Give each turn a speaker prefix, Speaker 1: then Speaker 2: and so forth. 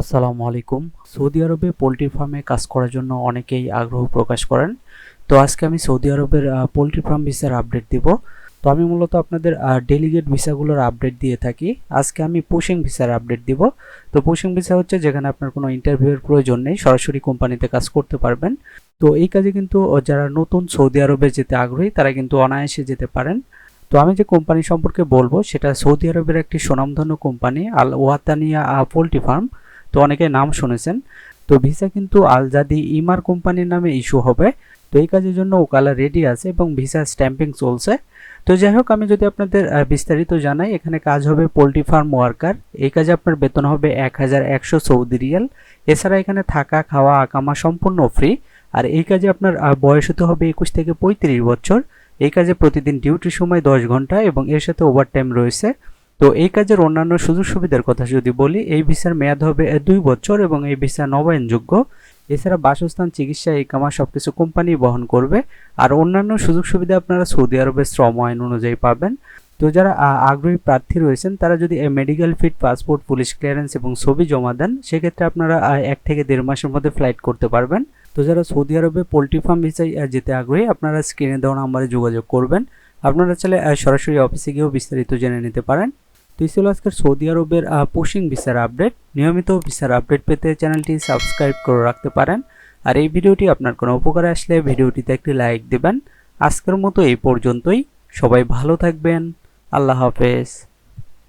Speaker 1: আসসালামু আলাইকুম। সৌদি আরবে পোলট্রি ফার্মে কাজ করার জন্য অনেকেই আগ্রহ প্রকাশ করেন। তো আজকে আমি সৌদি আরবের পোলট্রি ফার্ম ভিসার আপডেট দিব। তো আমি মূলত আপনাদের ডেলিগেট ভিসাগুলোর আপডেট দিয়ে থাকি। আজকে আমি পুশিং ভিসার আপডেট দিব। তো পুশিং ভিসা হচ্ছে যেখানে আপনার কোনো ইন্টারভিউয়ের প্রয়োজন নেই, সরাসরি কোম্পানিতে কাজ করতে পারবেন। তো এই কাজে কিন্তু যারা নতুন সৌদি আরবে যেতে আগ্রহী, তারা কিন্তু অনায়াসে যেতে পারেন। তো আমি যে কোম্পানি সম্পর্কে বলব, সেটা সৌদি আরবের একটি সুনামধন্য company Al Wataniya poultry farm. তো অনেকে নাম শুনেছেন। তো ভিসা কিন্তু আলজাদি ইমার কোম্পানির নামে ইস্যু হবে। তো এই কাজের জন্য ওকালা রেডি আছে এবং ভিসা স্ট্যাম্পিং চলছে। তো যাই হোক, আমি যদি আপনাদের বিস্তারিত জানাই, এখানে কাজ হবে পোলট্রি ফার্ম ওয়ার্কার। এই কাজে আপনার বেতন হবে এক হাজার একশো সৌদি রিয়াল। এছাড়া এখানে থাকা, খাওয়া আকামা সম্পূর্ণ ফ্রি। আর এই কাজে আপনার বয়স হতে হবে একুশ থেকে পঁয়ত্রিশ বছর। এই কাজে প্রতিদিন ডিউটির সময় দশ ঘণ্টা এবং এর সাথে ওভারটাইম রয়েছে। তো এই কাজের অন্যান্য সুযোগ সুবিধার কথা যদি বলি, এই ভিসার মেয়াদ হবে দুই বছর এবং এই ভিসা নবায়নযোগ্য। এছাড়া বাসস্থান, চিকিৎসা এই কামা সবকিছু কোম্পানি বহন করবে। আর অন্যান্য সুযোগ সুবিধা আপনারা সৌদি আরবের শ্রম আইন অনুযায়ী পাবেন। তো যারা আগ্রহী প্রার্থী রয়েছেন, তারা যদি medical fit passport police clearance এবং ছবি জমা দেন, সেক্ষেত্রে আপনারা এক থেকে দেড় মাসের মধ্যে ফ্লাইট করতে পারবেন। তো যারা সৌদি আরবে পোলট্রি ফার্ম ভিসায় যেতে আগ্রহী, আপনারা স্ক্রিনে দেওয়া নাম্বারে যোগাযোগ করবেন। আপনারা চাইলে সরাসরি অফিসে গিয়েও বিস্তারিত জেনে নিতে পারেন। তো এই ছিল আজকের সৌদি আরবের পোশিং ভিসার আপডেট নিয়মিত ভিসার আপডেট পেতে চ্যানেলটি সাবস্ক্রাইব করে রাখতে পারেন। আর এই ভিডিওটি আপনার কোনো উপকারে আসলে ভিডিওটিতে একটি লাইক দেবেন। আজকের মতো এই পর্যন্তই। সবাই ভালো থাকবেন। আল্লাহ হাফেজ।